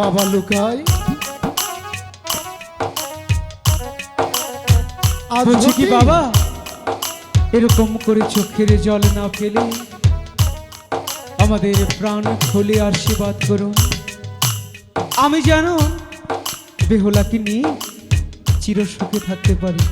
বাবা লুকাই। আজ বলছি কি বাবা? এরকম করে চোখের জল না ফেলে আমাদের প্রাণ খুলে আশীর্বাদ করুন। আমি জানো বেহলাকে নিয়ে চিরসুখে থাকতে পারি।